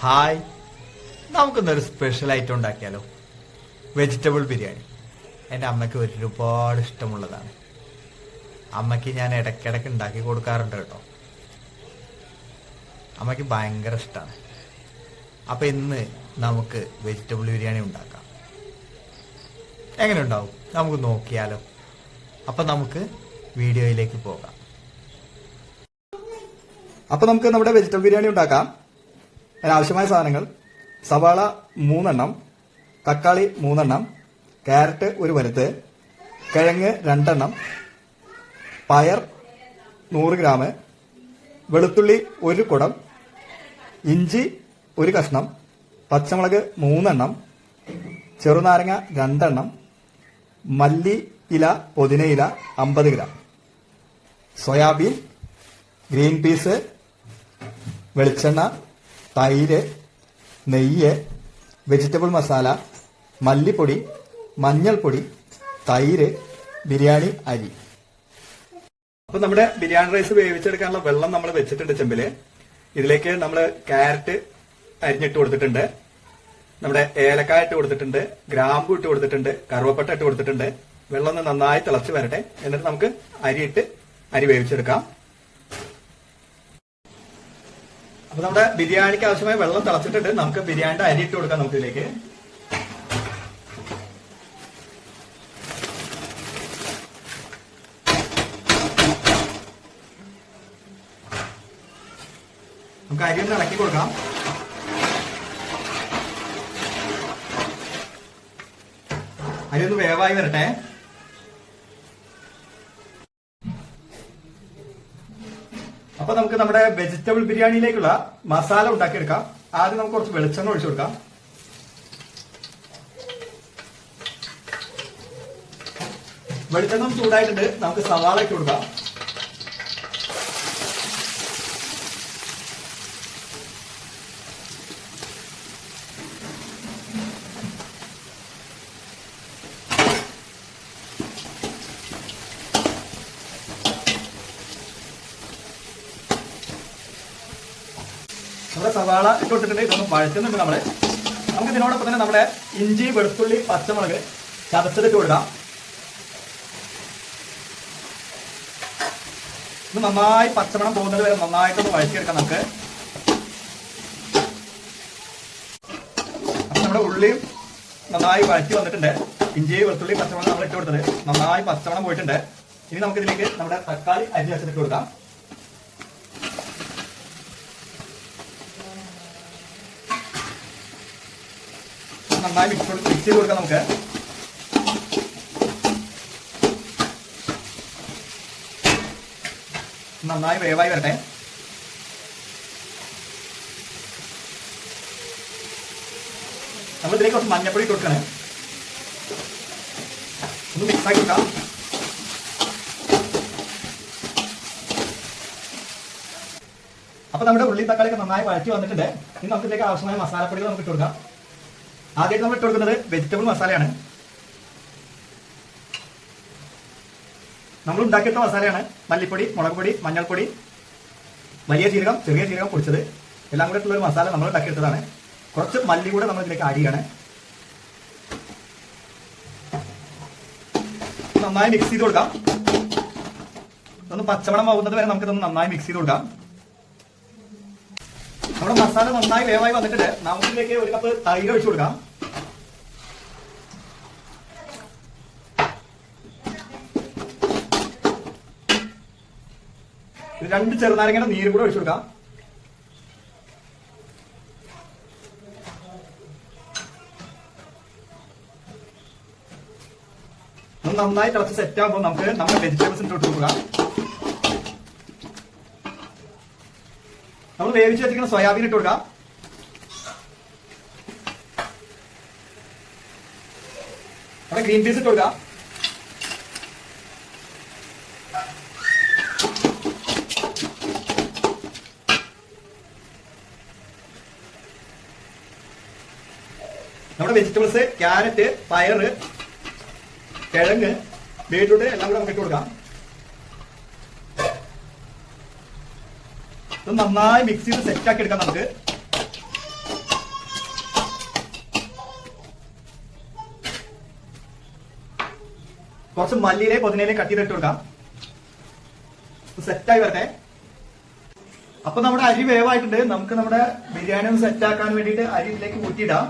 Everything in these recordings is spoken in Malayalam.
ഹായ്. നമുക്കിന്നൊരു സ്പെഷ്യൽ ഐറ്റം ഉണ്ടാക്കിയാലോ? വെജിറ്റബിൾ ബിരിയാണി. എന്റെ അമ്മയ്ക്ക് ഒരുപാട് ഇഷ്ടമുള്ളതാണ്. അമ്മയ്ക്ക് ഞാൻ ഇടയ്ക്കിടയ്ക്ക് ഉണ്ടാക്കി കൊടുക്കാറുണ്ട് കേട്ടോ. അമ്മയ്ക്ക് ഭയങ്കര ഇഷ്ടമാണ് അപ്പം ഇന്ന് നമുക്ക് വെജിറ്റബിൾ ബിരിയാണി ഉണ്ടാക്കാം. എങ്ങനെ ഉണ്ടാവും നമുക്ക് നോക്കിയാലോ. അപ്പം നമുക്ക് വീഡിയോയിലേക്ക് പോകാം. അപ്പൊ നമുക്ക് നമ്മുടെ വെജിറ്റബിൾ ബിരിയാണി ഉണ്ടാക്കാം. അതിനാവശ്യമായ സാധനങ്ങൾ. സവാള മൂന്നെണ്ണം. തക്കാളി മൂന്നെണ്ണം. ക്യാരറ്റ് ഒരു വരുത്ത് കിഴങ്ങ് രണ്ടെണ്ണം. പയർ നൂറ് ഗ്രാം. വെളുത്തുള്ളി ഒരു കുടം. ഇഞ്ചി ഒരു കഷ്ണം. പച്ചമുളക് മൂന്നെണ്ണം. ചെറുനാരങ്ങ രണ്ടെണ്ണം. മല്ലി ഇല പൊതിനയില അമ്പത് ഗ്രാം. സോയാബീൻ ഗ്രീൻ പീസ് വെളിച്ചെണ്ണ തൈര് നെയ്യ് വെജിറ്റബിൾ മസാല മല്ലിപ്പൊടി മഞ്ഞൾപ്പൊടി തൈര് ബിരിയാണി അരി. അപ്പൊ നമ്മുടെ ബിരിയാണി റൈസ് വേവിച്ചെടുക്കാനുള്ള വെള്ളം നമ്മൾ വെച്ചിട്ടുണ്ട് ചെമ്പിൽ. ഇതിലേക്ക് നമ്മൾ ക്യാരറ്റ് അരിഞ്ഞിട്ട് കൊടുത്തിട്ടുണ്ട്. നമ്മുടെ ഏലക്കായ ഇട്ട് കൊടുത്തിട്ടുണ്ട് ഗ്രാമ്പു ഇട്ട് കൊടുത്തിട്ടുണ്ട് കറുവപ്പട്ട ഇട്ട് കൊടുത്തിട്ടുണ്ട്. വെള്ളം ഒന്ന് നന്നായി തിളച്ച് വരട്ടെ. എന്നിട്ട് നമുക്ക് അരിയിട്ട് അരി വേവിച്ചെടുക്കാം. അപ്പൊ നമ്മുടെ ബിരിയാണിക്ക് ആവശ്യമായ വെള്ളം തിളച്ചിട്ടുണ്ട്. നമുക്ക് ബിരിയാണിയുടെ അരി ഇട്ട് കൊടുക്കാം നമുക്ക് ഇതിലേക്ക് നമുക്ക് അരി ഒന്ന് ഇളക്കി കൊടുക്കാം. അരി ഒന്ന് വേവായി വരട്ടെ. നമുക്ക് നമ്മുടെ വെജിറ്റബിൾ ബിരിയാണിയിലേക്കുള്ള മസാല ഉണ്ടാക്കിയെടുക്കാം. ആദ്യം നമുക്ക് കുറച്ച് വെളിച്ചെണ്ണ ഒഴിച്ചു കൊടുക്കാം. വെളിച്ചെണ്ണം ചൂടായിട്ടുണ്ട്. നമുക്ക് സവാള ഇട്ട് കൊടുക്കാം. നമ്മുടെ സവാള ഇട്ട് കൊടുത്തിട്ടുണ്ട്. ഇതൊന്ന് വഴറ്റുന്നുണ്ട് നമ്മൾ നമുക്ക് ഇതിനോടൊപ്പം തന്നെ നമ്മുടെ ഇഞ്ചി വെളുത്തുള്ളി പച്ചമുളക് ചതച്ചതിട്ട് കൊടുക്കാം. ഇത് നന്നായി പച്ചമണം പോകുന്നത് വരെ നന്നായിട്ടൊന്ന് വഴറ്റിയെടുക്കാം നമുക്ക്. നമ്മുടെ ഉള്ളിയും നന്നായി വഴറ്റി വന്നിട്ടുണ്ട്. ഇഞ്ചി വെളുത്തുള്ളി പച്ചമുളക് നമ്മൾ ഇട്ട് കൊടുത്തത് നന്നായി പച്ചമണം പോയിട്ടുണ്ട്. ഇനി നമുക്ക് ഇതിലേക്ക് നമ്മുടെ തക്കാളി അരി വെച്ചിട്ട് കൊടുക്കാം. നന്നായി മിക്സ് മിക്സ് ചെയ്ത് കൊടുക്കാം നമുക്ക്. നന്നായി വേവായി വരട്ടെ. നമ്മൾ ഇതിലേക്ക് കുറച്ച് മഞ്ഞപ്പൊടി ഇട്ട് കൊടുക്കണേ. ഒന്ന് മിക്സ് ആക്കി കൊടുക്കാം. അപ്പൊ നമ്മുടെ ഉള്ളി തക്കാളി ഒക്കെ നന്നായി വഴറ്റി വന്നിട്ടുണ്ട്. ഇനി നമുക്ക് ഇതിലേക്ക് ആവശ്യമായ മസാലപ്പൊടികൾ നമുക്ക് ഇട്ട് കൊടുക്കാം. ആദ്യമായിട്ട് നമ്മൾ ഇട്ട് കൊടുക്കുന്നത് വെജിറ്റബിൾ മസാലയാണ്. നമ്മൾ ഉണ്ടാക്കിയിട്ട മസാലയാണ് മല്ലിപ്പൊടി മുളക് പൊടി മഞ്ഞൾപ്പൊടി വലിയ ജീരകം ചെറിയ ജീരകം പൊടിച്ചത്. എല്ലാം കൂടെ ഉള്ള ഒരു മസാല നമ്മൾ ഉണ്ടാക്കിയെടുത്തതാണ്. കുറച്ച് മല്ലി കൂടെ നമ്മൾ ഇതിലേക്ക് ആഡ് ചെയ്യാണ്. നന്നായി മിക്സ് ചെയ്ത് കൊടുക്കാം. ഒന്ന് പച്ചമണം ആവുന്നത് വരെ നമുക്ക് ഇതൊന്ന് നന്നായി മിക്സ് ചെയ്ത് കൊടുക്കാം. നമ്മുടെ മസാല നന്നായി വേവായി വന്നിട്ടുണ്ട്. നമുക്കിതിലേക്ക് ഒരു കപ്പ് തൈര് ഒഴിച്ചു കൊടുക്കാം. രണ്ട് ചെറുനാരങ്ങയുടെ നീര് കൂടെ ഒഴിച്ചു കൊടുക്കാം. നന്നായി തിളച്ച് സെറ്റ് ആകുമ്പോൾ നമുക്ക് നമ്മുടെ വെജിറ്റബിൾസ് ഇട്ട് കൊടുക്കാം. നമ്മൾ വേവിച്ച് വെച്ചിരിക്കുന്ന സോയാബീൻ ഇട്ട് കൊടുക്കാം. അവിടെ ഗ്രീൻ പീസ് ഇട്ട് കൊടുക്കാം. നമ്മുടെ വെജിറ്റബിൾസ് ക്യാരറ്റ് പയറ് കിഴങ്ങ് ബീട്രൂട്ട് എല്ലാം കൂടെ നമുക്ക് ഇട്ട് കൊടുക്കാം. ഇത് നന്നായി മിക്സ് ചെയ്ത് സെറ്റ് ആക്കി എടുക്കാം നമുക്ക്. കുറച്ച് മല്ലിയിലെ പൊതിനയിലെ കട്ട് ചെയ്തിട്ട് കൊടുക്കാം. സെറ്റായി വരട്ടെ. അപ്പൊ നമ്മുടെ അരി വേവായിട്ടുണ്ട്. നമുക്ക് നമ്മുടെ ബിരിയാണി ഒന്ന് സെറ്റാക്കാൻ വേണ്ടിയിട്ട് അരി ഇതിലേക്ക് കൂട്ടിയിടാം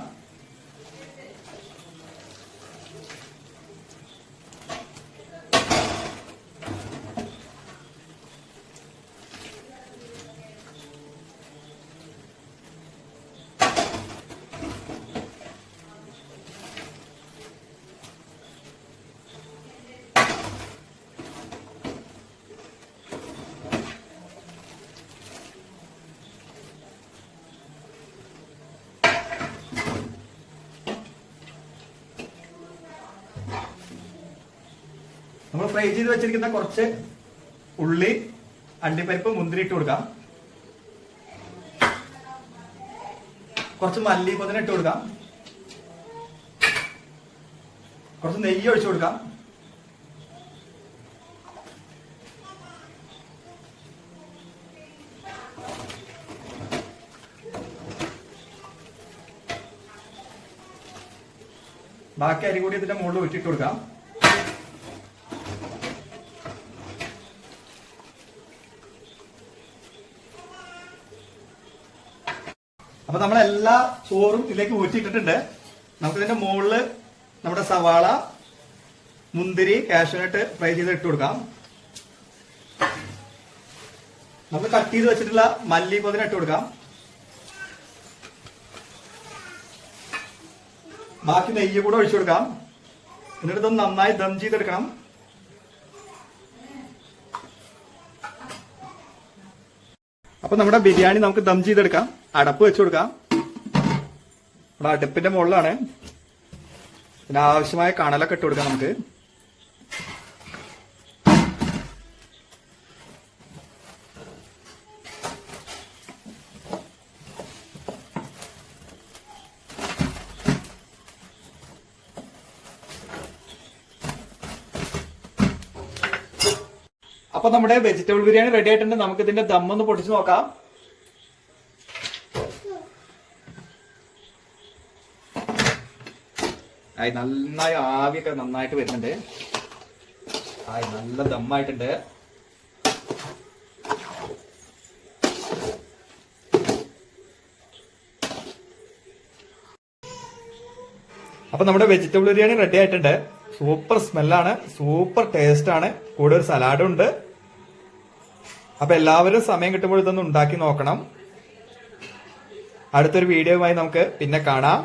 നമ്മൾ ഫ്രൈ ചെയ്ത് വെച്ചിരിക്കുന്ന കുറച്ച് ഉള്ളി അണ്ടിപ്പരിപ്പ് മുന്തിരി ഇട്ട് കൊടുക്കാം. കുറച്ച് മല്ലി പുതിന ഇട്ട് കൊടുക്കാം. കുറച്ച് നെയ്യ് ഒഴിച്ചു കൊടുക്കാം. ബാക്കി അരി കൂടി ഇതിന്റെ മുകളിൽ ഒറ്റിട്ട് കൊടുക്കാം. അപ്പൊ നമ്മൾ എല്ലാ ചോറും ഇതിലേക്ക് ഊറ്റിയിട്ടിട്ടുണ്ട്. നമുക്ക് ഇതിന്റെ മുകളിൽ നമ്മുടെ സവാള മുന്തിരി കാഷ്യൂനട്ട് ഫ്രൈ ചെയ്ത് ഇട്ട് കൊടുക്കാം. നമ്മൾ കട്ട് ചെയ്ത് വെച്ചിട്ടുള്ള മല്ലി പൊതിന ഇട്ട് കൊടുക്കാം. ബാക്കി നെയ്യ് കൂടെ ഒഴിച്ചു കൊടുക്കാം. എന്നിട്ട് നന്നായി ദം ചെയ്തെടുക്കണം. അപ്പൊ നമ്മുടെ ബിരിയാണി നമുക്ക് ദം ചെയ്തെടുക്കാം. അടപ്പ് വെച്ചു കൊടുക്കാം. നമ്മുടെ അടുപ്പിന്റെ മുകളിലാണ്. പിന്നെ ആവശ്യമായ കണലൊക്കെ ഇട്ട് കൊടുക്കാം നമുക്ക്. അപ്പൊ നമ്മുടെ വെജിറ്റബിൾ ബിരിയാണി റെഡി ആയിട്ടുണ്ട്. നമുക്ക് ഇതിന്റെ ദം ഒന്ന് പൊട്ടിച്ച് നോക്കാം. ആയി നന്നായി ആവിയൊക്കെ നന്നായിട്ട് വരുന്നുണ്ട്. ആയി നല്ല ദമ്മായിട്ടുണ്ട്. അപ്പൊ നമ്മുടെ വെജിറ്റബിൾ ബിരിയാണി റെഡി ആയിട്ടുണ്ട്. സൂപ്പർ സ്മെല്ലാണ് സൂപ്പർ ടേസ്റ്റ് ആണ്. കൂടെ ഒരു സലാഡും ഉണ്ട്. അപ്പൊ എല്ലാവരും സമയം കിട്ടുമ്പോൾ ഇതൊന്ന് ഉണ്ടാക്കി നോക്കണം. അടുത്തൊരു വീഡിയോയുമായി നമുക്ക് പിന്നെ കാണാം.